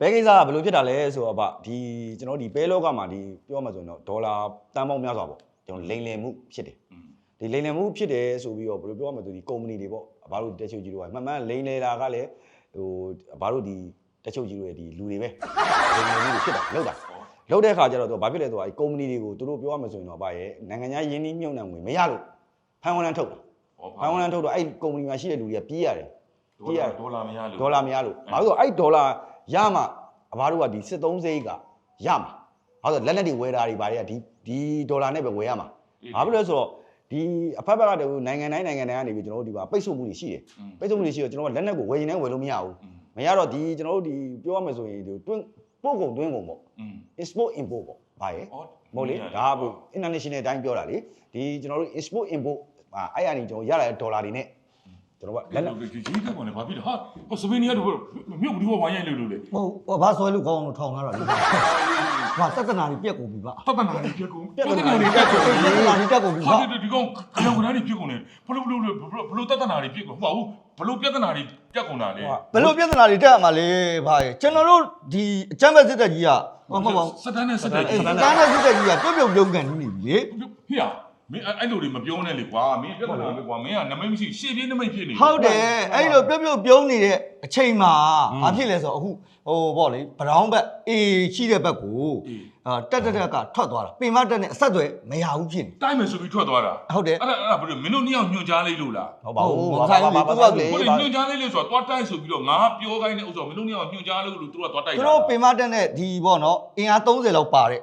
ဘဲကိစ္စကဘယ်လိုဖြစ်တာလဲဆိုတော့ဗျဒီကျွန်တော်ဒီဘဲလောကမှာဒီပြောမှဆိုရင်တော့ဒေါ်လာတန်ပေါင်းများစွာပေါ့ကျွန်တော်လိမ်လည်မှုဖြစ်တယ်อืมဒီလိမ်လည်မှုဖြစ်တယ်ဆိုပြီးတော့ဘယ်လိုပြောမှဆိုဒီကုမ္ပဏီတွေပေါ့ဘာလို့တက်ချုပ်ကြီးတို့ကမှန်မှန်လိမ်လည်တာကလည်းဟိုဘာလို့ဒီတက်ချုပ်ကြီးတို့ရဲ့ဒီလူတွေပဲလိမ်လည်မှုတွေဖြစ်တာလောက်တာလောက်တဲ့အခါကျတော့သူကဘာဖြစ်လဲဆိုတော့အဲကုမ္ပဏီတွေကိုသူတို့ပြောမှဆိုရင်တော့ဗျရဲ့နိုင်ငံခြားယင်းနှီးမြုပ်နှံငွေမရလို့ဖန်ဝန်လန်းထုတ်တာဟောဖန်ဝန်လန်းထုတ်တော့အဲ့ကုမ္ပဏီမှာရှိတဲ့လူတွေကပြေးရတယ်ဒေါ်လာဒေါ်လာမရလို့ဒေါ်လာမရလို့ဘာလို့လဲဆိုတော့အဲ့ဒေါ်လာ ရမှအဘတို့ကဒီစစ်သုံးစိတ်ကရမှာဘာလို့လဲလက်လက်တွေဝယ်တာတွေဘာတွေကဒီဒီဒေါ်လာနဲ့ပဲဝယ်ရမှာဘာဖြစ်လဲဆိုတော့ဒီအဖက်ဖက်ကတည်းကနိုင်ငံတိုင်းနိုင်ငံတိုင်းကနေပြီးကျွန်တော်တို့ဒီမှာပိတ်ဆို့မှုတွေရှိတယ်ပိတ်ဆို့မှုတွေရှိတော့ကျွန်တော်ကလက်နက်ကိုဝယ်ရင်လည်းဝယ်လို့မရဘူးမရတော့ဒီကျွန်တော်တို့ဒီပြောရမယ်ဆိုရင်ဒီတွင်းပို့ကုန်တွင်းကုန်ပေါ့อืม export import ပေါ့ဘာရဲ့ဟောမဟုတ်လေဒါက international အတိုင်းပြောတာလေဒီကျွန်တော်တို့ export import အာအဲ့အရာနေကျွန်တော်ရလာတဲ့ဒေါ်လာတွေနဲ့ ကျွန်တော်ကလက်နက်ကြီးကြီးကောင်လည်းဘာဖြစ်လဲဟာဟောစပင်းနီးကတော့မြုပ်ဘူးဝိုင်းရိုက်လို့လို့လေဟိုဟိုဘာဆွဲလို့ကောင်းအောင်ထောင်လာတာလေဟာတက္ကနာကြီးပြက်ကုန်ပြီပါတတ်တနာလေးပြက်ကုန်ပြက်ကုန်တတ်တနာလေးပြက်ကုန်တက္ကနာကြီးတက်ကုန်ပြီဟာပါဒီကောင်ကြောင်ကနားလေးပြက်ကုန်တယ်ဘလို့ဘလို့ဘလို့တတ်တနာလေးပြက်ကုန်ဟောဘူးဘလို့ပြက်တနာလေးပြက်ကုန်တာလေဘယ်လိုပြဿနာတွေတက်ရမှာလဲဗါရဲ့ကျွန်တော်တို့ဒီအချမ်းမဲ့စစ်တပ်ကြီးကမဟုတ်ပါဘူးစတန်နဲ့စတက်အဲကြီးစတန်းနဲ့စစ်တပ်ကြီးကပြုတ်ပြုတ်လုံးကန်နေပြီလေဟေ့ မင်းအဲ့လိုတွေမပြောနဲ့လေကွာမင်းပြက်တနာပဲကွာမင်းကနမိတ်မရှိရှေ့ပြေးနမိတ်ဖြစ်နေဟုတ်တယ်အဲ့လိုပြုတ်ပြုတ်ပြုံးနေတဲ့အချိန်မှာဘာဖြစ်လဲဆိုတော့အခုဟိုဗောလေဘရောင်းဘက်အေးရှိတဲ့ဘက်ကိုအာတက်တက်တက်ကထွက်သွားတာပင်မတက်နဲ့အဆက်အသွယ်မရဘူးဖြစ်နေတိုင်းမယ်ဆိုပြီးထွက်သွားတာဟုတ်တယ်အဲ့ဒါအဲ့ဒါဘယ်လိုမင်းတို့နှစ်ယောက်ညွှန်ကြားလိုက်လို့လားဟုတ်ပါဘူးဟုတ်ဘာပါဘာဘူးဘာဘာသူကဘာလေလေဟိုဘာညွှန်ကြားလိုက်လို့ဆိုတော့သွားတိုက်ဆိုပြီးတော့ငါပြောခိုင်းတဲ့ဥစ္စာမင်းတို့နှစ်ယောက်ညွှန်ကြားလို့လို့သူတို့ကသွားတိုက်သူတို့ပင်မတက်နဲ့ဒီဗောနော်အင်အား30လောက်ပါတဲ့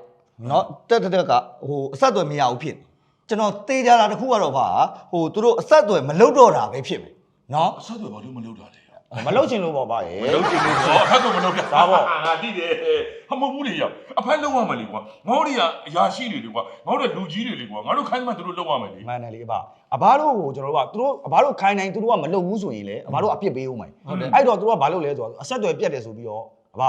နော်တက်တက်တက်ကဟိုအဆက်အသွယ်မရဘူးဖြစ်နေ ကျွန်တော်သေးကြတာတခုကတော့ဗာဟိုသူတို့အဆက်အသွယ်မလုပ်တော့တာပဲဖြစ်မယ်နော်အဆက်တွေဘာလို့မလုပ်တာလဲမလုတ်ချင်လို့ပေါ့ဗျာရေမလုပ်ချင်လို့တော့အဖက်တော့မလုပ်ပြဒါပေါ့ငါတိတယ်ဟမဟုတ်ဘူးလေရောက်အဖက်လုံးရမယ်လေကွာငါတို့တွေကအရာရှိတွေလေကွာငါတို့လူကြီးတွေလေကွာငါတို့ခိုင်းမှသူတို့လုပ်ရမယ်လေမှန်တယ်လေအဘအဘတို့ကိုကျွန်တော်တို့ကသူတို့အဘတို့ခိုင်းနိုင်သူတို့ကမလုတ်ဘူးဆိုရင်လေအဘတို့အပြစ်ပေးဦးမယ်ဟုတ်တယ်အဲ့တော့သူတို့ကဘာလုပ်လဲဆိုတော့အဆက်တွေပြတ်တယ်ဆိုပြီးတော့အဘ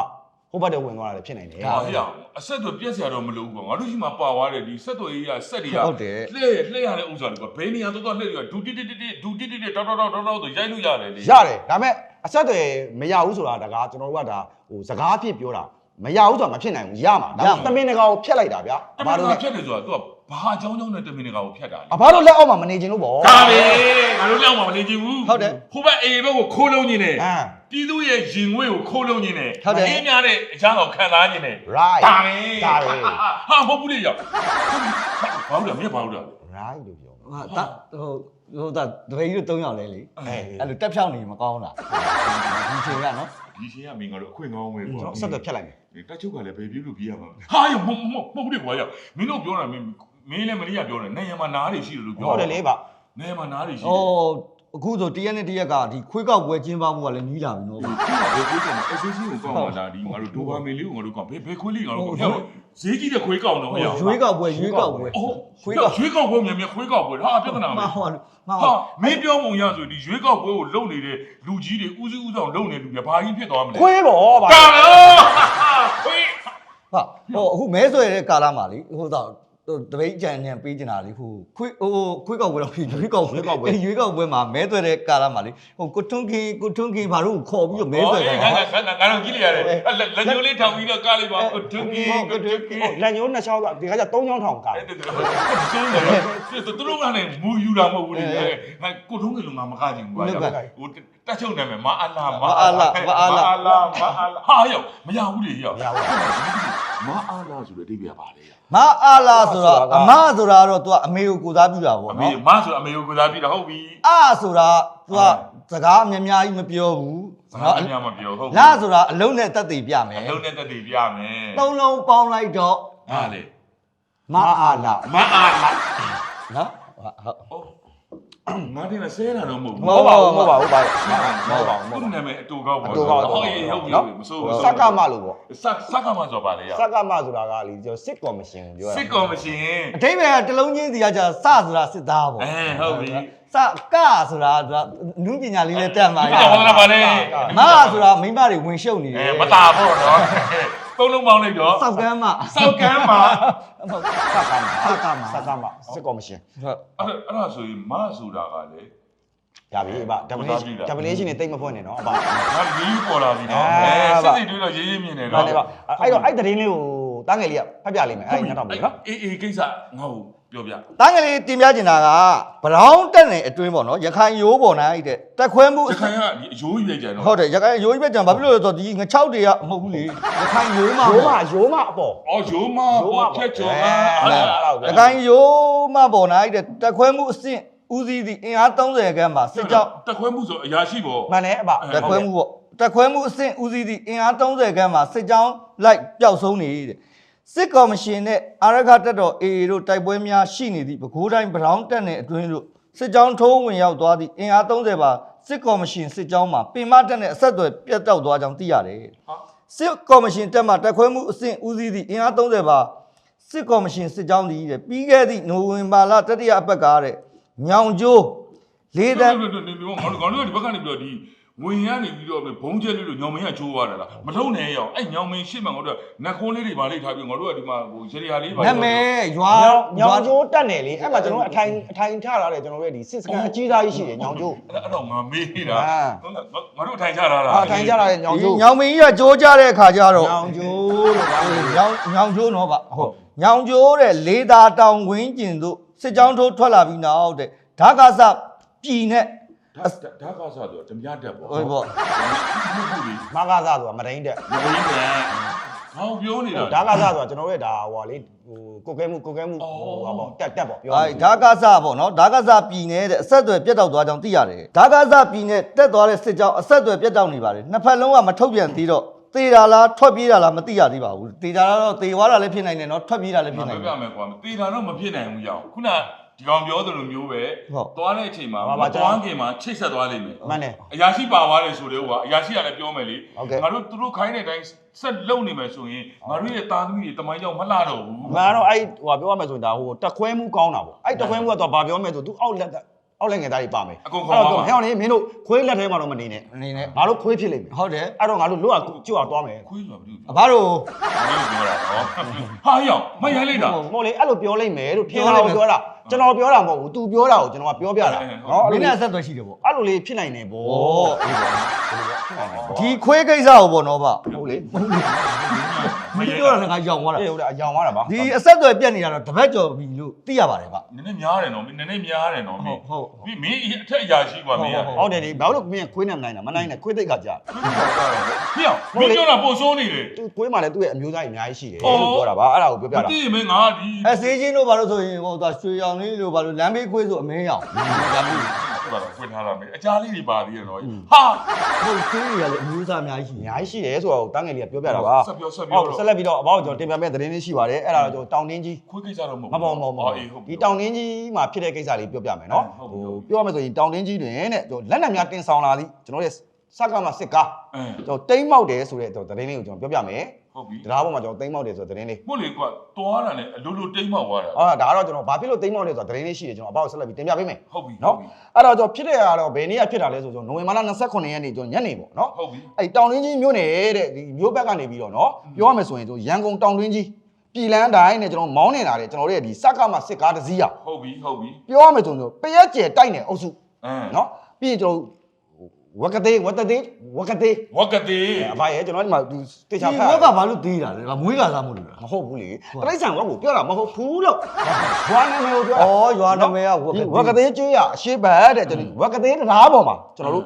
ဟိုဘက်တည်းဝင်သွားတာလည်းဖြစ်နိုင်တယ်ဟာဟေ့ရအဆက်တွေပြက်စရာတော့မလုပ်ဘူးကွာငါတို့ရှိမှပါသွားတယ်ဒီဆက်တွေကြီးကဆက်တွေကဟုတ်တယ်လှည့်လှည့်ရတဲ့ဥစ္စာတွေကွာဘယ်နေရာတော့တော့လှည့်ရဒူတိတိတိဒူတိတိတောက်တောက်တောက်တောက်တောက်ဆိုရိုက်လို့ရတယ်လေရတယ်ဒါပေမဲ့အဆက်တွေမရဘူးဆိုတာဒါကကျွန်တော်တို့ကဒါဟိုစကားအဖြစ်ပြောတာမရဘူးဆိုတာမဖြစ်နိုင်ဘူးရမှာဒါသမင်တကာကိုဖျက်လိုက်တာဗျာအအဘဘတို့တို့ကဖြတ်တယ်ဆိုတာ तू က ဘာအကြောင်းကြောင့်နဲ့တမင်တကာကိုဖြတ်တာလေအဘတို့လက်အောက်မှာမနေချင်လို့ပေါ့ဒါပဲငါတို့လောက်မှမနေချင်ဘူးဟုတ်တယ်ဟိုဘက်အေဘက်ကိုခိုးလုံးနေတယ်ဟမ်ပြည်သူရဲ့ရင်ငွေကိုခိုးလုံးနေတယ်ဟုတ်တယ်အင်းများတဲ့အကြောင်းကိုခံစားနေတယ် right ဒါပဲဒါပဲ ဟာမဟုတ်ဘူးလေရောက်ဘာလို့လဲမင်းဘာလို့လဲ right လို့ပြောဟာတဟိုဟိုဒါတပည့်ကြီးတို့၃ယောက်လဲလေအဲအဲ့လိုတက်ဖြောင်းနေမကောင်းလားဒီချိန်ကနော်ဒီရှင်ကမင်းကတော့အခွင့်ကောင်းဝဲကျွန်ပေါ့တော်အဆက်တွေဖျက်လိုက်မယ်တက်ချုပ်ကလည်းဘယ်ပြေးလို့ပြေးရမှာဟာရမမမဟုတ်ဘူးလေကွာရောက်မင်းတို့ပြောတာမင်း မင်းလည်းမလေးကပြောတယ်နိုင်ရမှာနားတွေရှိတယ်လို့ပြောဟုတ်တယ်လေဗျနိုင်ရမှာနားတွေရှိဟိုအခုဆိုတရက်နဲ့တရက်ကဒီခွေးကောက်ပွဲကျင်းပမှုကလည်းနီးလာပြီနော်ဘယ်ကိုကောင် SCC ကိုကောက်မှာလားဒီငါတို့ဒိုဘာမီလေးကိုငါတို့ကောက်ဘယ်ဘယ်ခွေးလေးငါတို့ကောက်ဟဲ့ဈေးကြီးတဲ့ခွေးကောက်တော့ဟဲ့ရွေးကောက်ပွဲရွေးကောက်ပွဲအော်ခွေးခွေးကောကောက်ရွေးကောက်ပွဲမြန်မြန်ခွေးကောက်ပွဲဟာပြဿနာမပဲဟုတ်မဟာဟုတ်မင်းပြောပုံရဆိုဒီရွေးကောက်ပွဲကိုလုံနေတဲ့လူကြီးတွေဦးစီးဦးဆောင်လုံနေလူတွေဘာကြီးဖြစ်သွားမလဲခွေးပေါ့ဗျကာလောခွေးဟာဟိုအခုမဲဆွဲတဲ့ကာလမှာလေဟိုတော့ တပိတ်ကြံညံပေးနေတာလေဟိုခွေးဟိုခွေးကောက်ပွဲတော့ရွေးကောက်ပွဲရွေးကောက်ပွဲမှာမဲဆွဲတဲ့ကာလမှာလေဟိုကိုထွန်းကင်းကိုထွန်းကင်းဘာလို့ခေါ်ပြီးတော့မဲဆွဲတာငါငါငါတော့ကြည့်လိုက်ရတယ်လက်ညိုးလေးထောင်ပြီးတော့ကားလေးပါကိုတွန်းကင်းကိုတွန်းကင်းလက်ညိုးနှစ်ချောင်းကဒီကကြ3ချောင်းထောင်ကအဲ့ဒါဆုံးတယ်သူတို့ကလည်းမူယူတာမဟုတ်ဘူးလေငါကိုထုံးကလေးငါမကကြည့်ဘူးကွာဟိုတက်ချုပ်နာမည်မအလာမအလာမအလာဟာယောမရဘူးလေယောမရဘူးမအားလားဆိုတဲ့အဓိပ္ပာယ်ပါလေ မအားလားဆိုတော့အမဆိုတာကတော့ तू အမေကိုကိုစားပြုတာပေါ့အမေနော်မဆိုအမေကိုကစားပြီးတော့ဟုတ်ပြီအဆိုတာ तू ကစကားအများများကြီးမပြောဘူးစကားအများမပြောဟုတ်လာဆိုတာအလုံးနဲ့တက်တည်ပြမယ်အလုံးနဲ့တက်တည်ပြမယ်သုံးလုံးပေါင်းလိုက်တော့ဟာလေမအားလားမအားလားနော်ဟုတ်ငါတ င်ဆဲတာတော့မဟုတ်မဘူးဟုတ်ပါဘူးမဟုတ်ပါဘူးဗျမဟုတ်ပါဘူးမဟုတ်ပါသူ့နာမည်အတူကောက်ပေါ့အတူကောက်ဟုတ်ရေဟုတ်ပြီမစိုးဘူးဘူးစက်ကမလို့ပေါ့စက်စက်ကမဆိုပါလေရစက်ကမဆိုတာကလေကျွန်တော်စစ်ကော်မရှင်ကိုပြောတာစစ်ကော်မရှင်အထိပ္ပယ်ကတလုံးချင်းစီကကြာစဆိုတာစစ်သားပေါ့အဲဟုတ်ပြီစကဆိုတာနုပညာလေးနဲ့တက်မှာဒီတော့ဟောလာပါလေမဆိုတာမိမတွေဝင်ရှုပ်နေတအဲယ်မတာပေါ့နော် သုံးလုံးပေါင်းလိုက်တော့စောက်ကမ်းမစောက်ကမ်းမှာဟုတ်စက်ကမစက်ကမ်းမစက်ကမစစ်ကော်မရှင်ဟုတ်အဲ့ဒါအဲ့ဒါဆိုရင်မဆိုတာကလေရပြီအဘ definition definition နဲ့တိတ်မဖွင့်နဲ့နော်အဘငါရေးပေါ်လာပြီနော်အာအဲပါစစ်စစ်တွေးတော့ရေးရေးမြင်နေဒါနော်နဲ့ပါအဲ့တော့အဲ့သတင်းလေးကိုတားငယ်လေးကဖတ်ပြလိမ့်မယ်အဲ့ညတော့မယ်နော်အေးအေးကိစ္စငါ့ကို ပြောပြတန်းကလေးတင်ပြချင်တာကဘရောင်းတက်နေအတွင်းပေါ့နော်ရခိုင်ရိုးပေါ်နိုင်တဲ့တက်ခွဲမှုရခိုင်ကဒီအယိုးကြီးပဲကြံတော့ဟုတ်တယ်ရခိုင်ရိုးကြီးပဲကြံဘာဖြစ်လို့လဲဆိုတော့ဒီငချောက်တွေကမဟုတ်ဘူးလေရခိုင်ရိုးမှာရိုးမရိုးမအပေါ်အော်ယိုးမယိုးမပေါ်ဖြတ်ကျော်ကအဲအဲ့အဲ့ဒါဒါပဲရခိုင်ရိုးမှာပေါ်နိုင်တဲ့တက်ခွဲမှုအဆင့်ဦးစီးသည့်အင်အား30ခန်းမှာစစ်ကြောင်းတက်ခွဲမှုဆိုအရာရှိပေါ့မှန်တယ်အဘတက်ခွဲမှုပေါ့တက်ခွဲမှုအဆင့်ဦးစီးသည့်အင်အား30ခန်းမှာစစ်ကြောင်းလိုက်ပျောက်ဆုံးနေတဲ့ စစ်ကော်မရှင်နဲ့အာရခတက်တော် AA တို့တိုက်ပွဲများရှိနေသည့်ပဲခူးတိုင်းဘရောင်းတက်နယ်အတွင်းတို့စစ်ကြောင်းထိုးဝင်ရောက်သွားသည့်အင်အား30ပါစစ်ကော်မရှင်စစ်ကြောင်းမှာပင်မတက်နဲ့အဆက်အသွယ်ပြတ်တောက်သွားကြောင်းသိရတယ်ဟာစစ်ကော်မရှင်တက်မှတက်ခွဲမှုအဆင့်ဦးစီးသည့်အင်အား30ပါစစ်ကော်မရှင်စစ်ကြောင်းသည်တဲ့ပြီးခဲ့သည့်နိုဝင်ဘာလတတိယအပတ်ကားတဲ့ညောင်ကျိုးလေးတန်းငါတို့ငါတို့ဒီဘက်ကနေပြီးတော့ဒီဝ င်ရနေပြီးတော့ဘုံကျဲလေးလို့ညောင်မင်းကချိုးသွားတာလားမလုံးနဲ့ရောအဲ့ညောင်မင်းရှေ့မှာငါတို့ကနက်ခွန်းလေးတွေပါလေးထားပြီးငါတို့ကဒီမှာဟိုရေရာလေးပါနာမည်ရွာညောင်ကျိုးတက်နေလေအဲ့မှာကျွန်တော်တို့အထိုင်အထိုင်ချထားတယ်ကျွန်တော်တို့ရဲ့ဒီစစ်စကန်အကြီးစားကြီးရှိတယ်ညောင်ကျိုးအဲ့တော့ငါမေးနေတာအာငါတို့အထိုင်ချထားတာအာအထိုင်ချထားတယ်ညောင်ကျိုးညောင်မင်းကြီးကကြိုးကြတဲ့အခါကျတော့ညောင်ကျိုးလို့ပါလေညောင်ညောင်ကျိုးနော်ဗျဟုတ်ညောင်ကျိုးတဲ့လေးသာတောင်ဝင်းကျင်တို့စစ်ကြောင်းထိုးထွက်လာပြီးနောက်တဲ့ဓာကစပြည်နဲ့ ဒါဒါကစားတော့ဓမြတက်ပေါ့ဟုတ်ပေါ့ဟုတ်ပြီမကားစားဆိုတာမတိန်တက်မင်းကဟောပြောနေတာဒါကစားဆိုတာကျွန်တော်တို့ရဲ့ဒါဟိုဟာလေဟိုကိုကဲမှုကိုကဲမှုဟိုဟာပေါ့တက်တက်ပေါ့ပြောအဲဓာကစပေါ့နော်ဓာကစပြည်နဲ့တဲ့အဆက်အသွယ်ပြတ်တောက်သွားကြောင်းသိရတယ်ဓာကစပြည်နဲ့တက်သွားတဲ့စစ်ကြောင်းအဆက်အသွယ်ပြတ်တောက်နေပါတယ်နှစ်ဖက်လုံးကမထုတ်ပြန်သေးတော့သေတာလားထွက်ပြေးတာလားမသိရသေးပါဘူးသေတာတော့သေသွားတာလည်းဖြစ်နိုင်တယ်နော်ထွက်ပြေးတာလည်းမဖြစ်နိုင်တပြယ်မယ်ကွာတေတာတော့မဖြစ်နိုင်ဘူးရောခုန ဒီကောင်ပြောသလိုမျိုးပဲဟုတ်သွားတဲ့အချိန်မှာမသွားခင်မှာချိတ်ဆက်သွားလိမ့်မယ်မှန်တယ်အရာရှိပါသွားတယ်ဆိုတော့ကအရာရှိကလည်းပြောမယ်လေဟုတ်ကဲ့ငါတို့သူတို့ခိုင်းတဲ့အတိုင်းဆက်လုံနေမယ်ဆိုရင်ငါတို့ရဲ့တာသမီတွေတမိုင်းကြောင့်မလှတော့ဘူးငါတော့အဲ့ဟိုပြောရမယ်ဆိုရင်ဒါဟိုတက်ခွဲမှုကောင်းတာပေါ့အဲ့တက်ခွဲမှုကတော့ဘာပြောမယ်ဆို तू အောက်လက်အောက်လက်ငယ်သားတွေပါမယ်အကုန်ခေါ်ပါတော့ဟဲ့အောင်လေမင်းတို့ခွေးလက်ထဲမှာတော့မနေနဲ့အနေနဲ့ငါတို့ခွေးဖြစ်လိမ့်မယ်ဟုတ်တယ်အဲ့တော့ငါတို့လွတ်အောင်ကျွတ်အောင်သွားမယ်ခွေးဆိုတာဘယ်လိုအဘတို့ပြောတာနော်ဟာရောက်မရိုင်းလိုက်တာမဟုတ်လေအဲ့လိုပြောလိမ့်မယ်လို့ထင်တာကိုပြောတာ ကျွန်တော်ပြောတာမဟုတ်ဘူး तू ပြောတာကိုကျွန်တော်ကပြောပြတာနော်မအဲ့င်းလိုနဲ့အဆက်အသွယ်ရှိတယ်ပေါ့အဲ့လိုလေးဖြစ်နိုင်တယ်ဗောဩဒီဒီခွေးကိစ္စကိုပေါ့နော်ဗျဟုတ်လေ မင်းပြောတာလည်းငါကြောင်သွားတာ အေးဟုတ်တယ်အယောင်သွားတာပါ ဒီအဆက်အသွယ်ပြတ်နေတာတော့တပတ်ကျော်ပြီလို့သိရပါတယ်ဗျ နည်းနည်းများတယ်နော်နည်းနည်းများတယ်နော်မ ဟု င်း တ်ဟုတ် မင်းမင်းအထက်အရာရှိกว่าမင်းက ဟုတ်တယ်ဒီဘာလို့မင်းခွေးနဲ့မနိုင်တာမနိုင်နဲ့ခွေးသိက်ကကြာ ဟေ့အောင်မင်းပြောတာပို့စိုးနေတယ် သူခွေးမှလည်းသူ့ရဲ့အမျိုးသားကြီးအများကြီးရှိတယ်လို့ပြောတာပါအဲ့ဒါကိုပြောပြ မ တာ သိရင်မင်းငါဒီ အဲစေးချင်းတို့ဘာလို့ဆိုရင်ဟိုသွားရွှေရောင်လေးတို့ဘာလို့လမ်းဘေးခွေးဆိုအမင်းရောင် လမ်းဘေးဟုတ်တာဖွင့်ထားတာမင်းအကြားလေးတွေပါသေးတယ်နော်ဟာဟုတ်ခွေးတွေကလည်းအမျိုးသားအများကြီးရှိအတယ်များကြီးရှိတယ်ဆိုတော့တန်းငယ်လေးကပြောပြတာပါဆက်ပြောဆက်ပြောဟုတ်ဆက်လက်ပြီးတော့အဘောက်ကျွန်တော်တင်ပြမယ့်သတင်းလေးရှိပါတယ်အဲ့ဒါတော့ကျွန်တော်တောင်တင်းကြီးခွေးကိစ္စတော့မဟုတ်မပေါ့မပေါ့မပေါ့အေးဟုတ်ဒီတောင်တင်းကြီးမှာဖြစ်တဲ့ကိစ္စလေးပြောပြမယ်နော်ဟုတ်ပြီဟုတ်ပြီပြောရမယ်ဆိုရင်တောင်တင်းကြီးတွင်တဲ့ကျွန်တော်လက်နက်များတင်ဆောင်လာသည်ကျွန်တော်ရဲ့ စက်ကမှစစ်ကားအဲကျွန်တော်တိမ့်မောက်တယ်ဆိုတဲ့ကျွန်တော်သတင်းလေးကိုကျွန်တော်ပြောပြမယ်ဟုတ်ပြီတရားပေါ်မှာကျွန်တော်တိမ့်မောက်တယ်ဆိုတဲ့သတင်းလေးမို့လေကွာသွားတာနဲ့အလိုလိုတိမ့်မောက်သွားတာအာဒါကတော့ကျွန်တော်ဘာဖြစ်လို့တိမ့်မောက်လဲဆိုတာသတင်းလေးရှိတယ်ကျွန်တော်အဘောက်ဆက်လက်ပြီးတင်ပြပေးမယ်ဟုတ်ပြီနော်အဲ့တော့ကျွန်တော်ဖြစ်တဲ့အားတော့ဘယ်နေ့ကဖြစ်တာလဲဆိုကျွန်တော်နိုဝင်ဘာလ29ရက်နေ့ကျွန်တော်ညနေပေါ့နော်ဟုတ်ပြီအဲ့တောင်တွင်းကြီးမြို့နယ်တဲ့ဒီမြို့ဘက်ကနေပြီးတော့နော်ပြောရမယ်ဆိုရင်ကျွန်တော်ရန်ကုန်တောင်တွင်းကြီးပြည်လန်းတိုင်းနဲ့ကျွန်တော်မောင်းနေတာတဲ့ကျွန်တော်တို့ရဲ့ဒီစက်ကမှစစ်ကားတစ်စီးရဟုတ်ပြီဟုတ်ပြီပြောရမယ်ဆိုရင်ပရက်ကျဲတိုက်နေအုပ်စုအဲနော်ပြီးရင်ကျွန်တော် ဝကသေးဝတသေးဝကသေးဝက်ကတိအဘရဲ့ကျွန်တော်ဒီမှာတေချာဒီဖတ်ဘက်ကဘာလို့သေးတာလဲမွေးကစားမို့လို့လားမဟုတ်ဘူးလေတရိတ်ဆန်ဝက်ကိုပြောတာမဟုတ်ဘူးလို့ရွာနာမည်ကိုပြောတာဩရွာနာမည်ကဝဒီက်ဝက်ကသေးကျွေးရအရှိဘတ်တဲ့ကျွန်တော်ဝက်ကသေးတရားပေါ်မှာကျွန်တော်တို့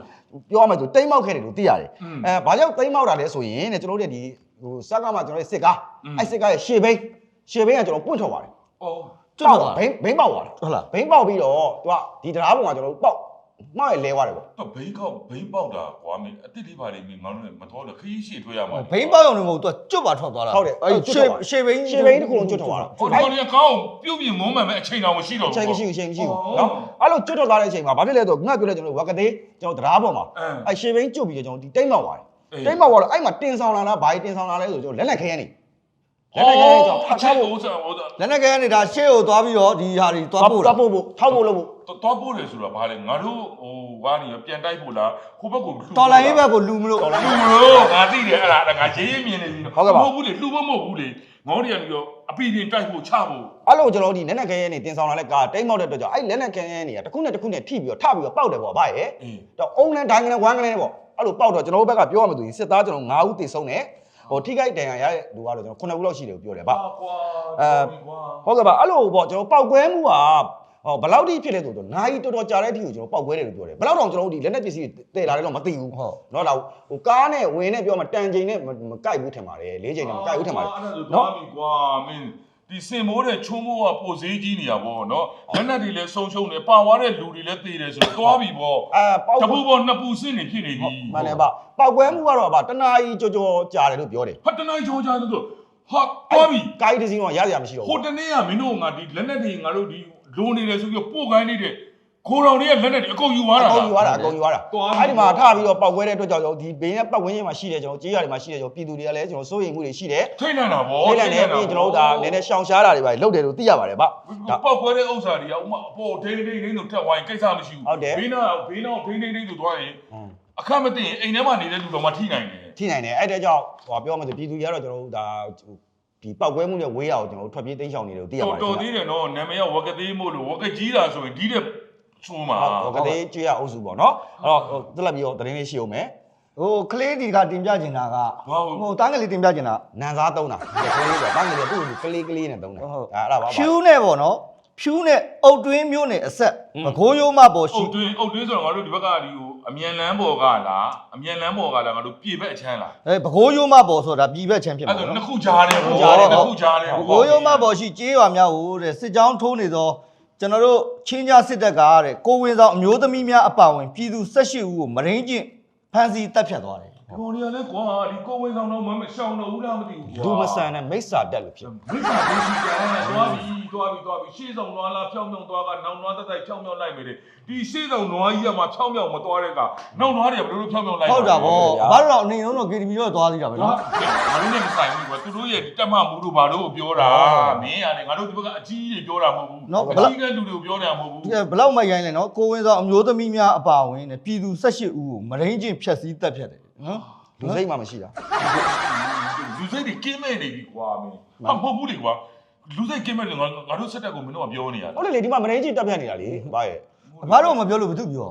ပြောရမယ်ဆိုတိမ့်မောက်ခဲ့တယ်လို့သိရတယ်အဲဘာကြောင့်တိမ့်မောက်တာလဲဆိုရင်တဲ့ကျွန်တော်တို့ဒီဟိုစက်ကမှကျွန်တော်တို့စစ်ကားအဲ့စစ်ကားရဲ့ရှေ့ဘိန်းရှေ့ဘိန်းကကျွန်တော်ပွင့်ထွက်သွားတယ်အော်ကျွတ်တော့ဘိန်းဘိန်းပေါက်သွားတယ်ဟုတ်လားဘိန်းပေါက်ပြီးတော့သူကဒီတရားပေါ်မှာကျွန်တော်တို့ပေါက် မောက်ရလဲသွားတယ်ပေါ့သူဘိန်းကောက်ဘိန်းပေါက်တာကွာမင်းအတစ်လေးပါလေးမင်းငါတို့လည်းမတော်တော့ခရီးရှည်ထွက်ရမှာဘိန်းပေါက်အောင်လည်းမဟုတ်သူကကျွတ်ပါထွက်သွားတာဟုတ်တယ်အဲ့ရှေရှေဘိန်းရှေဘိန်းတစ်ခုလုံးကျွတ်ထွက်သွားတာဟိုတော်လည်းကောင်းပြုတ်ပြင်းမုန်းမှန်ပဲအချိန်တော်မရှိတော့ဘူးအချိန်မရှိဘူးအချိန်မရှိဘူးနော်အဲ့လိုကျွတ်ထွက်သွားတဲ့အချိန်မှာဘာဖြစ်လဲဆိုတော့ငါပြောလဲကျွန်တော်ဝက်ကသေးကျွန်တော်တရားပေါ်မှာအဲ့ရှေဘိန်းကျွတ်ပြီးကျွန်တော်ဒီတိတ်မောက်သွားတယ်တိတ်မောက်သွားတော့အဲ့မှာတင်ဆောင်လာလားဘာကြီးတင်ဆောင်လာလဲဆိုတော့ကျွန်တော်လက်လက်ခဲရနေလက်နဲ့ကဲကြောင့်ဖတ်ချဖို့လက်နဲ့ကဲနေတာရှေ့ကိုသွားပြီးတော့ဒီဟာတွေသွားပို့သွားပို့ဖို့ထောက်ဖို့လုပ်ဖို့ တော့ပို့တယ်ဆိုတာဘာလဲငါတို့ဟိုဘာနေပြန်တိုက်ဖို့လားဟိုဘက်ကိုတော်လိုင်းရေးဘက်ကိုလူမလို့လူလို့ငါသိတယ်အဲ့ဒါငါရေးရေးမြင်နေပြီမဟုတ်ဘူးလေလူမမဟုတ်ဘူးလေငေါတွေကနေတော့အပီပြင်တိုက်ဖို့ချဖို့အဲ့လိုကျွန်တော်တို့ဒီလက်နက်ကဲရဲနေတင်ဆောင်လာတဲ့ကားတိတ်မောက်တဲ့အတွက်ကြောင့်အဲ့လက်နက်ကဲရဲနေကတစ်ခုနဲ့တစ်ခုနဲ့ထိပြီးတော့ထပြီးတော့ပေါက်တယ်ပေါ့ဗျာရဲ့အေးတော့အုံလန်ဒိုင်းကလေးဝမ်းကလေးပေါ့အဲ့လိုပေါက်တော့ကျွန်တော်တို့ဘက်ကပြောရမှာဆိုရင်စစ်သားကျွန်တော်9ဦးတည်ဆုံးတယ်ဟိုထိခိုက်တန်ရာရတဲ့လူကတော့ကျွန်တော်9ဦးလောက်ရှိတယ်ကိုပြောတယ်ဗျကွာဟုတ်ကဲ့ပါအဲ့လိုပေါ့ကျွန်တော်ပောက်ကွဲမှုက ဟောဘလောက်ထိဖြစ်လဲဆိုတော့နာရီတော်တော်ကြာတဲ့အထိကိုကျွန်တော်ပောက်ခွဲတယ်လို့ပြောတယ်ဘလောက်တောင်ကျွန်တော်တို့ဒီလက်နက်ပစ္စည်းတည်လာတယ်တော့မသိဘူးဟုတ်နော်ဒါဟိုကားနဲ့ဝင်နဲ့ပြောမှတန်ချိန်နဲ့မကိုက်ဘူးထင်ပါတယ်လေးချိန်နဲ့မကိုက်ဘူးထင်ပါတယ်နော်ကွာမင်းဒီစင်မိုးတဲ့ချုံမိုးကပိုဈေးကြီးနေတာပေါ့နော်လက်နက်တွေလည်းဆုံးရှုံးတယ်ပါဝါတဲ့လူတွေလည်းသေတယ်ဆိုတော့သွားပြီပေါ့အဲပေါက်တပူပေါ့နှစ်ပူစင့်နေဖြစ်နေပြီမှန်တယ်ဗျပောက်ကွဲမှုကတော့ဗျတနာကြီးကြော်ကြော်ကြာတယ်လို့ပြောတယ်ဟာတနာကြီးကြော်ကြာတယ်ဆိုတော့ဟာသွားပြီကိုင်းတစင်းတော့ရရရမရှိတော့ဘူးဟိုတနေ့ကမင်းတို့ငါဒီလက်နက်တွေငါတို့ဒီ လိုနေတယ်ဆိုပြီးပို့ခိုင်းနေတဲ့ခိုးတော်တွေကလက်နက်တွေအကုန်ယူသွားတာအကုန်ယူသွားတာအကုန်ယူသွားတာသွားပြီအဲ့ဒီမှာထပြီးတော့ပောက်ကွဲတဲ့အတွက်ကြောင့်ကျွန်တော်ဒီဘေးနဲ့ပတ်ဝန်းကျင်မှာရှိတယ်ကျွန်တော်ကြေးရွာတွေမှာရှိတယ်ကျွန်တော်ပြည်သူတွေကလည်းကျွန်တော်စိုးရိမ်မှုတွေရှိတယ်ထိတ်နိုင်တာဗောလေးလိုက်နေပြီးကျွန်တော်တို့ဒါနည်းနည်းရှောင်ရှားတာတွေပါလုပ်တယ်လို့သိရပါတယ်ဗျဒါပောက်ခွဲတဲ့ဥစ္စာတွေကဥမာအပေါ်ဒိန်းဒိန်းဒိန်းဆိုထက်ဝိုင်းကိစ္စမရှိဘူးဟုတ်တယ်ဘေးနာဘေးနာဒိန်းဒိန်းဒိန်းဆိုသွားရင်อืมအခက်မသိရင်အိမ်ထဲမှာနေတဲ့လူတော်မှထိနိုင်တယ်ထိနိုင်တယ်အဲ့တဲ့ကြောင့်ဟိုပြောမှဆိုပြည်သူတွေကတော့ကျွန်တော်တို့ဒါ ဒီပောက်ကွဲမှုနဲ့ဝေးရအောင်ကျွန်တော်တို့ထွက်ပြေးတိမ်းရှောင်နေတယ်လို့သိရတော်ပါတယ်တော်သေးတယ်နော်နာမည်ကဝက်ကသေးမို့လို့ဝက်ကကြီးတာဆိုရင်ဒီတဲ့ချိုးမှာဟုတ်ကဲ့ကျွေးရအုပ်စုပေါ့နော်အဲ့တော့ဟိုတက်လက်ပြီးတော့သတင်းလေးရှိအောင်မယ်ဟိုကလေးဒီကတင်ပြချင်တာကဘာဟုတ်ဟိုတန်းကလေးတင်ပြချင်တာနန်စားသုံးတာကလေးပေါ့ဘာငယ်လဲသူ့ကိုကလေးကလေးနဲ့သုံးတာဟုတ်အဲ့ဒါပါပါဖြူးနဲ့ပေါ့နော်ဖြူးနဲ့အုတ်တွင်းမျိုးနဲ့အဆက်อืมမကိုးရိုးမပေါ်အုရှိတ်တွင်းအုတ်တွင်းဆိုတော့ငါတို့ဒီဘက်ကဒီကို အမြန်လန်းပေါ်ကလားအမြန်လန်းပေါ်ကလားငါတို့ပြေဘက်အချမ်းလားအဲဘကိုးရိုးမပေါ်ဆိုတာပြည်ဘက်ချမ်းဖြစ်အဲ့မှာဒါနော် နှစ်ခုကြားတယ်ဟုတ်ကြားတယ်ဟုတ်နှစ်ခုကြားတယ်ဘကိုးရိုးမပေါ်ရှိကြေးရွာများကိုတဲ့စစ်ကြောင်းထိုးနေသောကျွန်တော်တို့ချင်းကြားစစ်တပ်ကတဲ့ကိုဝင်ဆောင်အမျိုးသမီးများအပါဝင်ပြည်သူ18ဦးကိုမရင်းကျင့်ဖမ်းဆီးတပ်ဖြတ်သွားတယ် ဘော်ရီကလည်းကွာဒီကိုဝင်ဆောင်တော့မမရှောင်းတော့ဘူးလားမသိဘူးကွာလူမဆန်နဲ့မိစ္ဆာတက်လို့ဖြစ်မိစ္ဆာဒုစီကလည်းသွားပြီသွားပြီသွားပြီရှေ့ဆောင်နွားလားဖြောင်းဖြောင်းသွားကနောက်နွားတက်တိုက်ဖြောင်းဖြောင်းလိုက်မယ်လေဒီရှေ့ဆောင်နွားကြီးကမှဖြောင်းဖြောင်းမသွားတဲ့ကနောက်နွားတွေကဘယ်လိုဖြောင်းဖြောင်းလိုက်ဟုတ်တာဗောဘာလို့တော့အနေလုံးတော့ KTV တော့သွားသေးတာပဲနော်နော်ငါတို့နဲ့မဆိုင်ဘူးကွာသူတို့ရဲ့တက်မမှုတို့ဘာလို့ပြောတာမင်းရတယ်ငါတို့ဒီဘက်ကအကြီးကြီးပြောတာမဟုတ်ဘူးအကြီးကလူတွေကိုပြောနေတာမဟုတ်ဘူးဒီဘလောက်မိုက်ရိုင်းလဲနော်ကိုဝင်ဆောင်အမျိုးသမီးများအပါဝင်တဲ့ပြည်သူ18ဦးကိုမရင်းကျင့်ဖျက်ဆီးတပ်ဖြတ်တယ် နော်လူစိတ်မှမရှိတာလူစိတ်တွေကင်းမဲ့နေပြီကွာမင်းဟာမဟုတ်ဘူးလေကွာလူစိတ်ကင်းမဲ့နေငါငါတို့စက်တက်ကိုမင်းတို့ကပြောနေရတယ်ဟုတ်တယ်လေဒီမှာမရင်းကြီးတက်ပြတ်နေတာလေဘာရဲ့ဘာလို့မပြောလို့ဘာသူပြော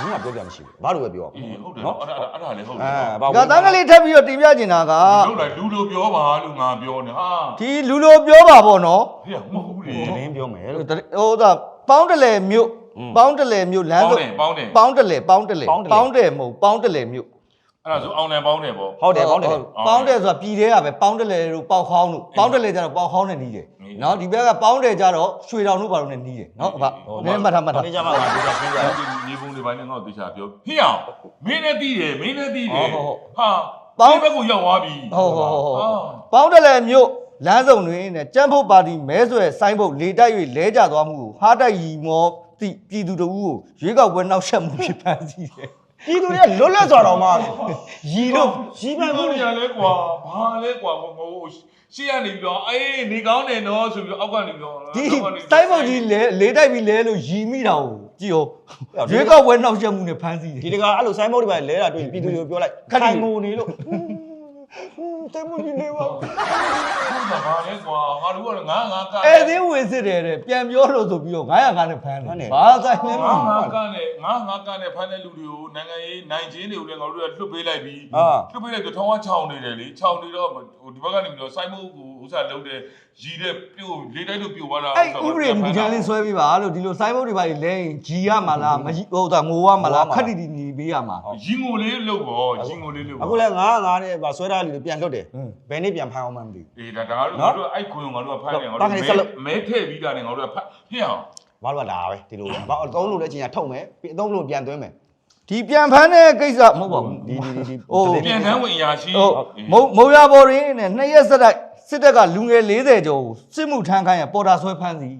ဘူးကပြောပြမရှိဘူးဘာလို့ပဲပြောအေးဟုတ်တယ်နော်အဲ့ဒါအဲ့ဒါလည်းဟုတ်တယ်အဲဘာကတန်းကလေးထပ်ပြီးတော့တင်ပြချင်တာကလို့လိုက်လူလိုပြောပါလို့ငါပြောနေဟာဒီလူလိုပြောပါပေါ့နော်ဟေးမဟုတ်ဘူးလေသတင်းပြောမယ်လို့ဟိုဒါပေါင်းတလဲမြို့อืม ပေါင်းတလဲမြို့လမ်းပေါင်းစုံတယ်ပေါင်းတယ်ပေါင်းတလဲပေါင်းတလဲပေါင်းတလဲပေါင်းတယ်မဟုတ်ပေါင်းတလဲမြို့အဲ့ဒါဆိုအောင်တယ်ပေါင်းတယ်ပေါ့ဟုတ်တယ်ဟုတ်တယ်ပေါင်းတယ်ဆိုတာပြည်သေးရပဲပေါင်းတလဲတို့ပေါက်ခေါင်းတို့ပေါင်းတလဲကျတော့ပေါက်ခေါင်းနဲ့နီးတယ်နီးတယ်နော်ဒီဘက်ကပေါင်းတယ်ကျတော့ရွှေတောင်တို့ဘာလို့နဲ့နီးတယ်နော်အဖဟုတ်နည်းမှတ်ထားမှတ်ထားဒီကြမှာငါပြောပြရှင်းပြအဲ့ဒီနေပုံတွေပိုင်းနဲ့ငါ့ကိုတေချာပြောဟေ့အောင်မင်းလည်းတည်တယ်မင်းလည်းတည်တယ်ဟုတ်ဟုတ်ဟာပေါင်းဒီဘက်ကိုရောက်သွားပြီဟုတ်ဟုတ်ဟုတ်ဟုတ်အာပေါင်းတလဲမြို့လမ်းစုံတွင်နဲ့ကြမ်းဖုတ်ပါတီမဲဆွဲဆိုင်းဘုတ်လေတိုက်၍လဲကျသွားမှုကိုဟားတိုက်ရီမော တိပြည်သူတို့ကိုရွေးကောက်ပွဲနောက်ဆက်မှုဖြစ်ပန်းစီတယ်ပြည်သူတွေကလွတ်လပ်စွာတော့မှရီလို့ရီပန်မှုဘုတွေရားလဲကွာဘာလဲကွာဟိုဟိုရှေ့ကနေပြီးတော့အေးနေကောင်းတယ်နော်ဆိုပြီးတော့အောက်ကနေပြီးတော့ဒီဆိုင်းဘုတ်ကြီးလဲလေတိုက်ပြီးလဲလို့ရီမိတာကိုကြည့်ဟောရွေးကောက်ပွဲနောက်ဆက်မှုနဲ့ဖမ်းဆီးတယ်ဒီတကအဲ့လိုဆိုင်းဘုတ်တွေပဲလဲတာတွေ့ပြည်သူတွေကိုပြောလိုက်ခက်တယ်ခိုင်ငိုနေလို့ တဲမှုကြီးနေပါဟုတ်တာဘာလဲကွာငါတို့ကငါငါကအဲသေးဝင်စစ်တယ်တဲ့ပြန်ပြောလို့ဆိုပြီးတော့900နဲ့ဖမ်းတယ်ဘာဆိုင်လဲမငါသိငါဘူးကနဲ့ငါငါကနဲ့ဖမ်းတဲ့လူတွေကိုနိုင်ငံရေးနိုင်ချင်းတွေကိုလည်းငါတို့ကလွတ်ပေးလိုက်ပြီးအာလွတ်ပေးလိုက်တော့ထောင်းကချောင်းနေတယ်လေချောင်းနေတော့ဟိုဒီဘက်ကနေပြီးတော့စိုင်းမုတ်ကိုဥစားလုံးတဲ့ ရီတဲ့ပြို့လေးတိုက်လို့ပြို့သွားတာအဲ့ဥပဒေမူကြမ်းလေးဆွဲပြီးပါလို့ဒီလိုဆိုင်းဘုတ်တွေပါလဲရင်ဂျီရမှာလားမကြီးဟိုဒါငိုရမှာလားခက်တီတီညီပေးရမှာရင်ငိုလေးလုတ်ပေါ့ရင်ငိုလေးလုတ်အခုလဲငါးငါးနဲ့ဗာဆွဲထားလူတွေပြန်လွတ်တယ်ဟွန်းဘယ်နေ့ပြန်ဖမ်းအောင်မှမသိဘူးအေးဒါဒါငါတို့ငါတို့အဲ့ခွင်ငါတို့ကဖမ်းတယ်ငါတို့မဲထည့်ပြီးတာနဲ့ငါတို့ကဖတ်ဟင်းအောင်ဘာလို့ကဒါပဲဒီလိုပဲဘာအသုံးလို့လဲချင်းရထုတ်မယ်ပြီးအသုံးလို့ပြန်သွင်းမယ်ဒီပြန်ဖမ်းတဲ့ကိစ္စမဟုတ်ပါဘူးဒီဒီဒီဒီဟိုပြန်တန်းဝင်ရာရှိဟုတ်မုံမုံရဘော်ရင်းနဲ့နှစ်ရက်ဆက်တိုက် စစ်တပ်ကလူငယ်40ကျော်ကိုစစ်မှုထမ်းခိုင်းရပေါ်တာဆွဲဖမ်းစီ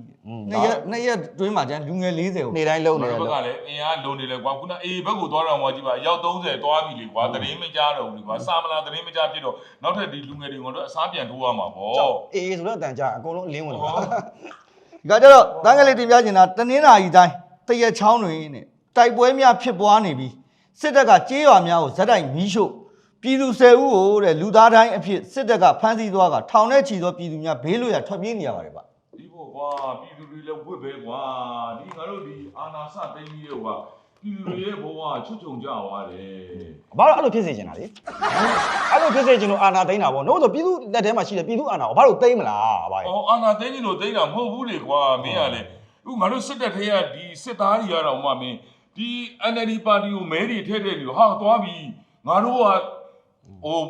နှစ်ရက်နှစ်ရက်တွင်းမှာကျန်လူငယ်40ကိုနေ့တိုင်းလုံးဘနေယ်တယ်ဘက်ကလည်းအင်အားလုံနေလဲကွာခုနအေးဘက်ကိုသွားတော့မှကြည့်ပါရောက်30သွားပြီလေကွာတရင်မကြတော့ဘူးလေကွာစာမလားတရင်မကြဖြစ်တော့နောက်ထပ်ဒီလူငယ်တွေကတော့အစားပြန်ထိုးရမှာပေါ့ကြောက်အေးဆိုတော့အတန်ကြာအကုန်လုံးအလင်းဝင်သွားဒီကကြတော့တန်းကလေးတင်ပြချင်တာတနင်္လာရီတိုင်းတရက်ချောင်းတွင်နဲ့တိုက်ပွဲများဖြစ်ပွားနေပြီးစစ်တပ်ကကြေးရွာများကိုဇက်တိုက်မီးရှို့ ပြည်သူ10ဦးကိုတဲ့လူသားတိုင်းအဖြစ်စစ်တပ်ကဖမ်းဆီးသွားကထောင်ထဲချီသောပြည်သူများဘေးလွတ်ရာထွက်ပြေးနေရပါတယ်ဗျဒီပေါ့ကွာပြည်သူတွေလည်းဝတ်ပဲကွာဒီငါတို့ဒီအာနာစသိမ်းပြီးတော့ကွာပြည်သူတွေရဲ့ဘဝချွတ်ချုံကြသွားတယ်ဘာလို့အဲ့လိုဖြစ်စေချင်တာလေအဲ့လိုဖြစ်စေချင်လို့အာနာသိမ်းတာပေါ့နို့ဆိုပြည်သူလက်ထဲမှာရှိတဲ့ပြည်သူအာနာကိုဘာလို့သိမ်းမလားဘာလဲအော်အာနာသိမ်းကြီးလို့သိမ်းတာမဟုတ်ဘူးလေကွာမင်းကလေဥငါတို့စစ်တပ်ထဲကဒီစစ်သားတွေကတော့မှမင်းဒီ NLD ပါတီကိုမဲတွေထည့်တဲ့လူဟာသွားပြီငါတို့က ဟို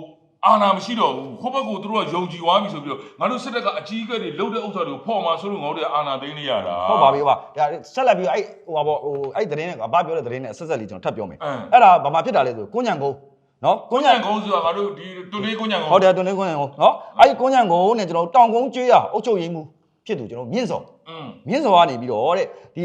အာနာမရှိတော့ဘူးခိုးဘက်ကိုသူတို့ကယုံကြည်သွားပြီဆိုပြီးတော့ငါတို့စစ်တပ်ကအကြီးအကဲတွေလှုပ်တဲ့ဥစ္စာတွေကိုဖော်မှာဆိုလို့ငါတို့ကအာနာသိမ်းနေရတာဟုတ်ပါပြီကွာဒါဆက်လက်ပြီးအဲ့ဟိုပါပေါ့ဟိုအဲ့သတင်းနဲ့အဘပြောတဲ့သတင်းနဲ့ဆက်ဆက်လေးကျွန်တော်ထပ်ပြောမယ်အင်းအဲ့ဒါဘာမှဖြစ်တာလဲဆိုကွန်းညံကုန်းနော်ကိုကွန်းညံညံကုန်းဆိုတာငါတို့ဒီတူလေးကိုညံကုန်းဟုတ်တယ်တွန်းလေးကွန်းညံကုန်းနော်အဲ့ဒီကွန်းညံကုန်းနဲ့ကျွန်တော်တောင်ကုန်းကျွေးရအုတ်ချုပ်ရင်းမှုဖြစ်သူကျွန်တော်မြင့်စော်อืมမြင့်စော်ကနေပြီးတော့တဲ့ဒီ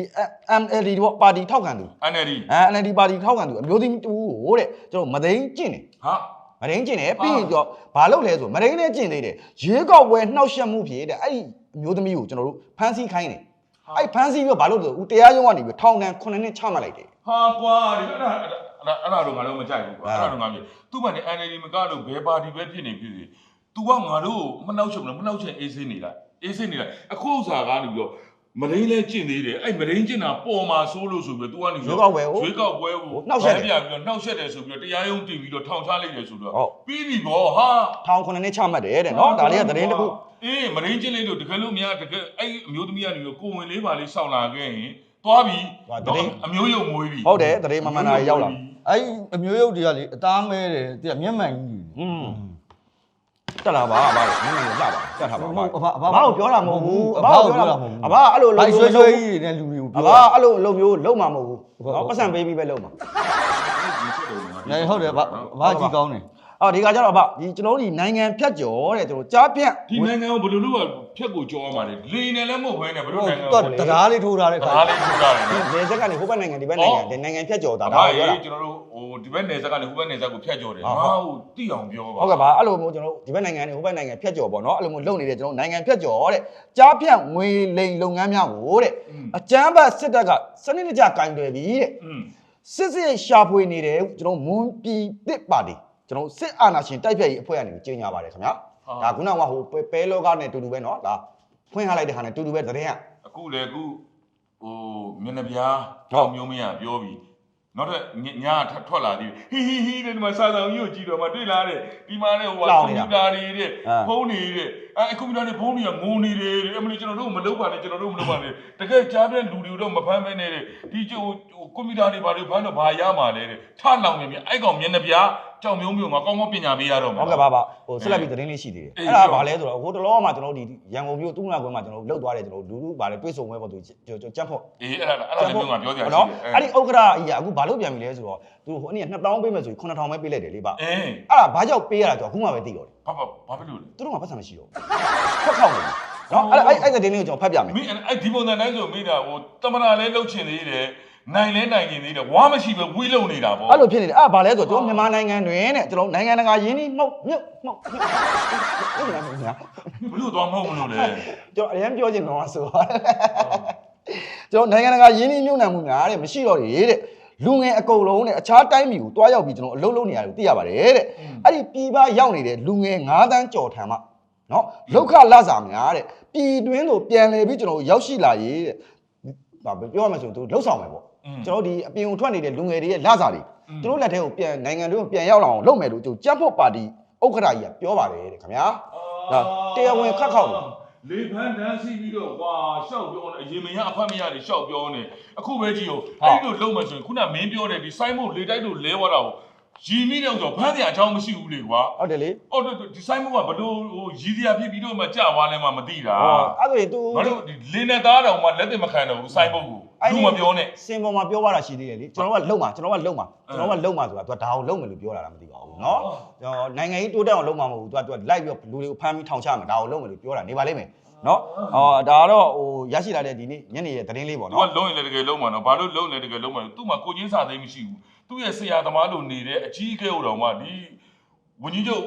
MLD ပေါ့ပါတီထောက်ခံသူ NLD အဲ NLD ပါတီထောက်ခံသူအမျိုးသမီးတူကိုတဲ့ကျွန်တော်မသိန်းကျင့်တယ်ဟာ မရင်းကျင်တယ်ပြီးရင်တော့ဘာလုပ်လဲဆိုမရင်းနဲ့ကျင်သေးတယ်ရွေးကောက်ပွဲနှောက်ယှက်မှုဖြစ်တဲ့အဲ့ဒီအမျိုးသမီးကိုကျွန်တော်တို့ဖမ်းဆီးခိုင်းတယ်အဲ့ဖမ်းဆီးပြီးတော့ဘာလုပ်လဲဦးတရားရုံးကနေပြီးထောင်ဒဏ်9နှစ်ချမှတ်လိုက်တယ်ဟာကွာဒီအဲ့ဒါအဲ့ဒါအဲ့ဒါတော့ငါတို့မကြိုက်ဘူးကွာအာအဲ့ဒါတော့ငါမြေသူ့ဘာနဲ့ NLD မကတော့ဘယ်ပါတီပဲဖြစ်နေဖြစ်စီ तू ကငါတို့မနှောက်ချုံလို့မနှောက်ချင်အေးစင်းနေလိုက်အေးစင်းနေလိုက်အခုဥစ္စာကနေပြီးတော့ မရင်းလဲကျင့်သေးတယ်အဲ့မရင်းကျင့်တာပေါ်မှာဆိုးလို့ဆိုပြီးတော့ तू ကနေ ရွေးကောက်ပွဲကို ရွေးကောက်ပွဲကို နှောက်ယှက်တယ် ပြပြီးတော့နှောက်ယှက်တယ်ဆိုပြီးတော့တရားရုံးတင်ပြီးတော့ထောင်ချလိုက်တယ်ဆိုတော့ ဟုတ် ပြီးပြီဗောဟာ ထောင်9နှစ်ချမှတ်တယ်တဲ့နော်ဒါလေးကသတင်းတစ်ခု အေးမရင်းကျင့်လိုက်လို့တကယ်လို့များတကယ်အဲ့အမျိုးသမီးကနေပြီးတော့ကိုဝင်လေးပါလေးစောင့်လာခဲ့ရင်သွားပြီ သွားသတင်း အမျိုးရုံမွေးပြီ ဟုတ်တယ်သတင်းမမှန်တာရောက်လာ အဲ့ဒီအမျိုးရုပ်တွေကလေအသားမဲတယ်တိကမျက်မှန်ကြီး อืม တက်လာပါအဘလို့မင်းလည်းကြပါတက်ထားပါအဘအဘအဘအဘကိုပြောတာမဟုတ်ဘူးအဘကိုပြောတာမဟုတ်ဘူးအဘအဲ့လိုဘိုလုံးက်ဆွဲဆွဲကြီးတွေနဲ့လူတွေကိုအပြောဘတာအဲ့လိုလုံးမျိုးလုံးမှာမဟုတ်ဘူးဟုတ်နော်ပတ်စံပေးပြီးပဲလုံးမှာညဟုတ်တယ်ဗဘာကြီးကောင်းတယ် အော်ဒီကကြတော့အဘဒီကျွန်တော်တို့ဒီနိုင်ငံဖြတ်ကျော်တဲ့ကျွန်တော်ကြားပြန့်ဒီနိုင်ငံကိုဘယ်လိုလုပ်ရဖြတ်ကိုကြောအောင်ပါလေလေနဲ့လည်းမဟုတ်ဘဲနဲ့ဘယ်လိုဟိုနိုင်ငံတော့ကိုတရားလေးထိုးထားတဲ့ခါဒါလေးထုတ်တာလေနေဆက်ကနေဟိုဘက်နိုင်ငံဒီဘက်နိုင်ငံဒီနိုင်ငံဖြတ်ကျော်တာဒါဒါဒါကိုပြောတာကျွန်တော်တို့ဟိုဒီဘက်နယ်စပ်ကနေဟိုဘက်နယ်စပ်ကိုဖြတ်ကျော်တယ်ဟုတ်ငါဟုတ့်ကိုတိအောင်ပြောပါဟုတ်ကဲ့ပါအဲ့လိုမျိုးကျွန်တော်တို့ဒီဘက်နိုင်ငံနဲ့ဟိုဘက်နိုင်ငံဖြတ်ကျော်ပေါ့နော်အဲ့လိုမျိုးလုပ်နေတဲ့ကျွန်တော်တို့နိုင်ငံဖြတ်ကျော်တဲ့ကြားပြန့်ငွေလိမ်လုပ်ငန်းများကိုတဲ့အကြမ်းဖက်စစ်တပ်ကစနစ်တကျကင်တွယ်ပြီးတဲ့อืมစစ်စစ်ရှာဖွေနေတဲ့ကျွန်တော်မွန်ပြည်တစ်ပါတီ ကျွန်တော်စစ်အာဏာရှင်တိုက်ဖြတ်ရေးအဖွဲ့ကနေကြီးညာပါတယ်ခင်ဗျာဒါခုနကဟိုပဲပဲလောကနဲ့တူတူပဲเนาะဒါဖွင့်ထားလိုက်တဲ့ဟာနဲ့တူတူပဲသတင်းက အခုလေအခုဟိုမျက်နှာပြား ဟုတ် မျိုးမင်းကပြောပြီးနောက်ထပ်ညညထပ်ထွက်လာသေးဟီဟီဟီတဲ့ဒီမှာစာဆောင်ကြီးကိုကြည့်တော့မှတွေ့လာတဲ့ဒီမှာ咧ဟိုကွန်ပျူတာတွေတဲ့ အာ ဖုန်းတွေတဲ့ အဲကွန်ပျူတာတွေဖုန်းတွေကငုံနေတယ်တဲ့အမလီကျွန်တော်တို့မလုပ်ပါနဲ့ကျွန်တော်တို့မလုပ်ပါနဲ့တကယ်ကြားတဲ့လူတွေတော့မဖမ်းမဲနဲ့တဲ့ဒီကျိုးကွန်ပျူတာတွေဘာတွေဖမ်းတော့ဘာရမှာလဲတဲ့ထလောင်နေပြီအဲ့ကောင်မျက်နှာပြားကြောင်မျိုးမျိုးငါကောင်းကောင်းပညာပေးရတော့မှာဟုတ်ကဲ့ပါပါဟိုဆက်လက်ပြီးသတင်းလေးရှိသေးတယ်အေးအဲ့ဒါပြောဘာလဲဆိုတော့ဟိုတလောမှာကျွန်တော်တို့ဒီရန်ကုန်မြို့တူးနာကွင်းမှာကျွန်တော်တို့လှုပ်သွားတယ်ကျွန်တော်တို့လူလူဘာလဲတွေးဆုံပွဲပေါ့သူကျွန်တော်ကြက်ဖို့အေးအဲ့ဒါအဲ့ဒါလည်းမျိုးငါပြောကြရရှိနော်တယ်အဲ့ဒီဥက္ကရာကြီးကအခုဘာလို့ပြန်ပြီလဲဆိုတော့သူဟိုအနည်း2000ပေးမယ်ဆိုရင်9000ပဲပေးလိုက်တယ်လေပါအေးအဲ့ဒါဘာကြောင့်ပေးရတာဆိုတော့အခုမှပဲသိတော့တယ်ဘာဘာဘာဖြစ်လို့လဲသူတို့ကပတ်စံမရှိတော့ဘူးထွက်ခေါက်နေတယ်နော်အဲ့အဲ့အဲ့သတင်းလေးကိုကျွန်တော်ဖတ်ပြမယ်မင်းအဲ့ဒီပုံစံတိုင်းဆိုမိတာဟိုတမနာလဲလှုပ်ချင်သေးတယ်နိုင်လဲနိုင်နေသေးတယ်ဝါမရှိပဲဝီးလုံနေတာပေါ့အဲ့လိုဖြစ်နေတယ်အဲ့ဒါဘာလဲဆိုတော့ကျွန်တော်မြန်မာနိုင်ငံတွင်တဲ့ကျွန်တော်နိုင်ငံတကာယင်းနှိမှုတ်မြုပ်မှုတ်မြုပ်ဟုတ်ကဲ့ခင်ဗျာဘလို့သွားမဟုတ်မလို့လဲကျွန်တော်အရင်ပြောချင်တော့ဆိုတော့ကျွန်တော်နိုင်ငံတကာယင်းနှိမြုပ်နှံမှုများတဲ့မရှိတော့တယ်တဲ့ လူငယ်အကုန်လုံးနဲ့အခြားတိုင်းပြည်ကိုတွားရောက်ပြီးကျွန်တော်အလုပ်လုပ်နေရတယ်သိရပါတယ်တဲ့အဲ့ဒီပြည်ပရောက်နေတဲ့လူငယ်9တန်းကျော်ထံမှနော်လောက်ခလစာများတဲ့ပြည်တွင်းကိုပြန်လဲပြီးကျွန်တော်ရောက်ရှိလာရေးတဲ့ဘာပြောရမလဲဆိုရင်သူလှုပ်ဆောင်မယ်ပေါ့ကျွန်တော်ဒီအပြင်ကိုထွက်နေတဲ့လူငယ်တွေရဲ့လစာတွေသူတို့လက်ထဲကိုပြန်နိုင်ငံတွေကိုပြန်ရောက်လာအောင်လုပ်မယ်လို့ကျွန်တော်ကြက်ဖို့ပါတီဥက္ကဋ္ဌကြီးကပြောပါတယ်တဲ့ခင်ဗျာဒါတရားဝင်ခတ်ခေါက်လို့ လေဖန်းတန်းစီပြီးတော့ကွာရှောက်ပြောနေအရင်မရအဖတ်မရတွေရှောက်ပြောနေအခုပဲကြည့်ဦးအဲ့ဒီလိုလုံးမယ်ဆိုရင်ခုနမင်းပြောတဲ့ဒီစိုင်းမို့လေတိုက်တို့လဲသွားတာကိုရီမိတဲ့ဥစ္စာဖမ်းစရာအကြောင်းမရှိဘူးလေကွာဟုတ်တယ်လေဟုတ်တယ်ဒီစိုင်းမို့ကဘလို့ဟိုရီစရာဖြစ်ပြီးတော့မှကြာသွားလဲမှမသိတာဟောအဲ့ဒါဆိုရင် तू ငါတို့ဒီလင်းနဲ့သားတော်မှလက်သက်မခံတော့ဘူးစိုင်းဘုတ်ကို လူမပြောနဲ့ စင်ပေါ်မှာပြောရတာရှိသေးတယ်လေကျွန်တော်ကလုံမှာကျွန်တော်ကလုံမှာကျွန်တော်ကလုံမှာဆိုတာ तू ဒါကိုလုံမယ်လို့ပြောတာလားမသိပါဘူးเนาะကျွန်တော်နိုင်ငံကြီးတိုးတက်အောင်လုံမှာမဟုတ်ဘူး तू က तू လိုက်ပြီးလူတွေကိုဖမ်းပြီးထောင်ချမယ်ဒါကိုလုံမယ်လို့ပြောတာနေပါလိမ့်မယ် နော်အော်ဒါကတော့ဟိုရရှိလာတဲ့ဒီနေ့ညနေရဲ့သတင်းလေးပေါ့ သူ နော် ကလုံးရင်လည်းတကယ်လုံးမှာနော်ဘာလို့လုံးလဲတကယ်လုံးမှာသူ့မှာကိုချင်းစာသိမ်းမရှိဘူးသူ့ရဲ့ဆရာသမားလိုနေတဲ့အကြီးအကဲဟိုတော်မှဒီဝင်းကြီးချုပ်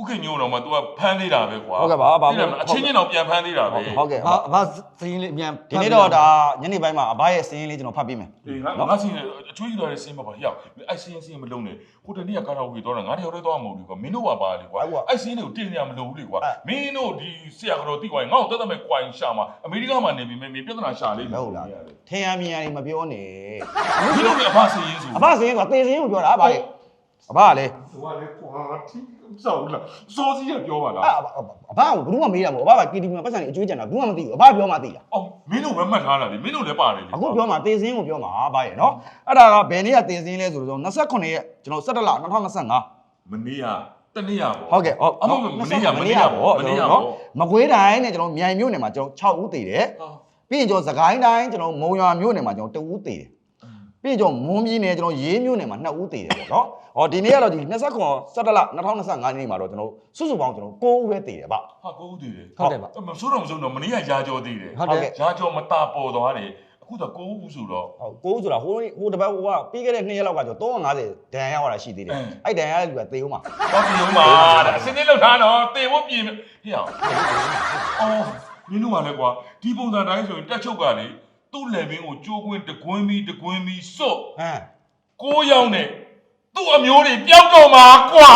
ဥခင်ညိုတော်မှ तू ကဖမ်းသေးတာပဲကွာဟုတ်ကဲ့ပါပါသိတယ်မလားအချင်းချင်းတော့ပြန်ဖမ်းသေးတာပဲဟုတ်ကဲ့ဟာဘာစရင်လေးအမြန်ဒီနေ့တော့ဒါညနေပိုင်းမှာအဘရဲ့စင်းလေးကျွန်တော်ဖတ်ပေးမယ်အေးငါငါစင်းအချွေးတော်ရဲ့စင်းမှာပါဟျောက်အဲ့စင်းစင်းမလုံးနဲ့ဟိုတနေ့ကကာရာဝေတော့ငါတယောက်တည်းတော့မဟုတ်ဘူးကွာမင်းတို့ကပါလေကွာအဲ့စင်းတွေကိုတင်နေရမလို့ဘူးလေကွာမင်းတို့ဒီဆရာကတော့တိကွာငါ့ကိုတတ်တမဲ့ကွိုင်းရှာမှာအမေရိကမှာနေပြီမင်းပြဿနာရှာလိမ့်မယ်ဟုတ်လားထင်ရမြင်ရမပြောနဲ့မင်းတို့ကအဖစင်းရင်ဆိုအဘစင်းဆိုတာတေစင်းကိုပြောတာအဘရဲ့ အဘကလည်းဟိုကလေကွာတိစောက်လာစောစီရပြောပါလားအအဘကဘယ်သူမှမေးတာမဟုတ်အဘက KTV မှာပတ်စံနေအကျွေးကြံတာဘူးမှမသိဘူးအဘပြောမှသိတာအော်မင်းတို့ပဲမှတ်ထားတာလေမင်းတို့လည်းပါတယ်လေအခုပြောမှတေစင်းကိုပြောမှာအဘရဲ့နော်အဲ့ဒါကဘယ်နေ့ကတေစင်းလဲဆိုတော့29ရက်ကျွန်တော်17လ2025မနေ့ကတနေ့ရပေါ့ဟုတ်ကဲ့ဟုတ်အမမမနေ့ကမနေ့ကပေါ့မနေ့ကပေါ့မကွေးတိုင်းနဲ့ကျွန်တော်မြိုင်မြို့နယ်မှာကျွန်တော်6ဦးတည်တယ်ဟာပြီးရင်ကျွန်တော်စကိုင်းတိုင်းကျွန်တော်မုံရွာမြို့နယ်မှာကျွန်တော်2ဦးတည်တယ် ပြီးရင်ကျွန်တော်မွန်ပြည်နယ်ကျွန်တော်ရေးမြို့နယ်မှာ2ဦးတည်တယ်ပေါ့နော်ဟောဒီနေ့ကတော့ဒီ29 17လ2025နေ့မှာတော့ကျွန်တော်စုစုပေါင်းကျွန်တော်9ဦးပဲတည်တယ်ဗျဟာကိုဦးတည်တယ်ဟုတ်တယ်ပါမဆိုးတော့မဆိုးတော့မနေ့ကရာကြောသေးတယ်ဟုတ်တယ်ရာကြောမတာပေါ်သွားတယ်အခုတော့ကိုဦးဆိုတော့ဟုတ်9ဦးဆိုတာဟိုဟိုတပတ်ဟိုကပြီးခဲ့တဲ့2ရက်လောက်ကကျွန်တော်350ဒဏ်ရာရတာရှိသေးတယ်အဲ့ဒဏ်ရာရတဲ့လူကသေဦးမှာဟောဒီဦးမှာတဲ့အစင်းလေးလောက်ထားတော့တေဖို့ပြင်ဟေ့အောင်အော်မင်းတို့ကလည်းကွာဒီပုံစံတိုင်းဆိုရင်တက်ချုပ်ကလေ သူ့လက်ဘင်းကိုကြိုးကွင်းတကွင်းပြီးတကွင်းပြီးစွတ်ဟမ်ကိုးယောက်နဲ့သူ့အမျိုးတွေပျောက်တော့မှာကွာ